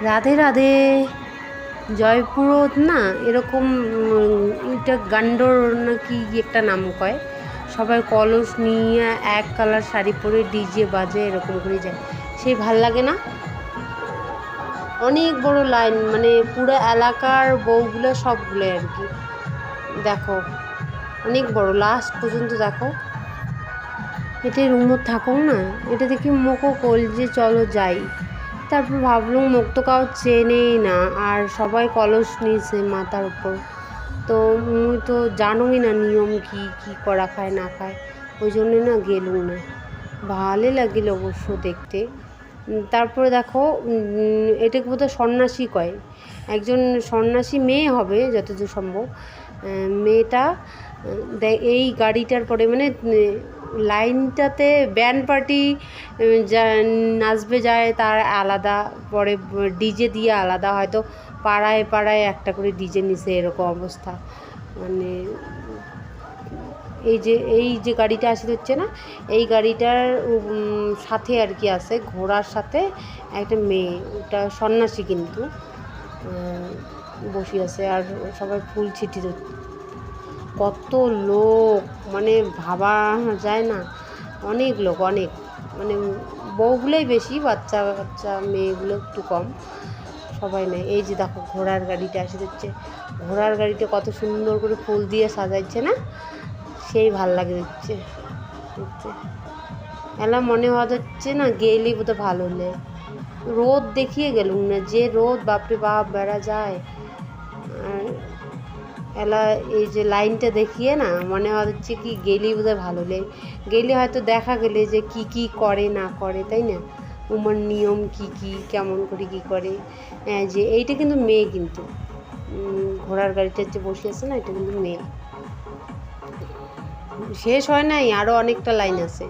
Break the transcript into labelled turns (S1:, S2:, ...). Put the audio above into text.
S1: রাধে রাধে। জয়পুরত না এরকম এটা গান্ডর নাকি একটা নাম কয়? সবাই কলস নিয়ে এক কালার শাড়ি পরে ডিজে বাজে, এরকম করে যায়। সেই ভালো লাগে না? অনেক বড় লাইন মানে পুরো এলাকার বউগুলো সবগুলো আর কি। দেখো, অনেক বড় লাস্ট পর্যন্ত দেখো। এটা রুমত থাকো না, এটা দেখি মোকো কল যে চলো যাই। তারপর ভাবলুম কাউ চেনেই না, আর সবাই কলস নিয়েছে মাথার উপর। তো মুই তো জানোই না নিয়ম কি কি করা খায় না খায়, ওই জন্যে না গেলুম না। ভালো লাগিল অবশ্য দেখতে। তারপরে দেখো এটাকে বোধহয় সন্ন্যাসী কয়। একজন সন্ন্যাসী মেয়ে হবে যতদূর সম্ভব। মেয়েটা এই গাড়িটার পরে মানে লাইনটাতে ব্যান্ড পার্টি যা, নাচবে যায়, তার আলাদা, পরে ডিজে দিয়ে আলাদা, হয়তো পাড়ায় পাড়ায় একটা করে ডিজে নিছে, এরকম অবস্থা। মানে এই যে এই যে গাড়িটা আসে হচ্ছে না, এই গাড়িটার সাথে আর কি আছে, ঘোড়ার সাথে একটা মেয়ে, ওটা সন্ন্যাসী কিন্তু বসে আছে আর সবাই ফুল ছিটি। কত লোক মানে ভাবা যায় না, অনেক লোক, অনেক মানে বউগুলোই বেশি, বাচ্চা বাচ্চা, মেয়েগুলো একটু কম, সবাই নেই, এই যে দেখো ঘোড়ার গাড়িটা এসে দিচ্ছে ঘোড়ার গাড়িটা কত সুন্দর করে ফুল দিয়ে সাজাইছে না সেই ভালো লাগে দিচ্ছে এলা মনে হওয়া যাচ্ছে না গেলেই বোধহয় ভালো হলে। রোদ দেখিয়ে গেলুম না, যে রোদ বাপরে বাপ বেড়া যায়। আর এলা এই যে লাইনটা দেখিয়ে না মনে হওয়া হচ্ছে কি গেলেই বোধহয় ভালো হলে। গেলে হয়তো দেখা গেলে যে কি কি করে না করে, তাই না? উমার নিয়ম কি কি, কেমন করে কি করে। হ্যাঁ যে এইটা কিন্তু মেয়ে কিন্তু। ঘোড়ার গাড়িটার যে বসে আছে না, এটা কিন্তু মেয়ে। শেষ হয় নাই আরও অনেকটা লাইন আছে।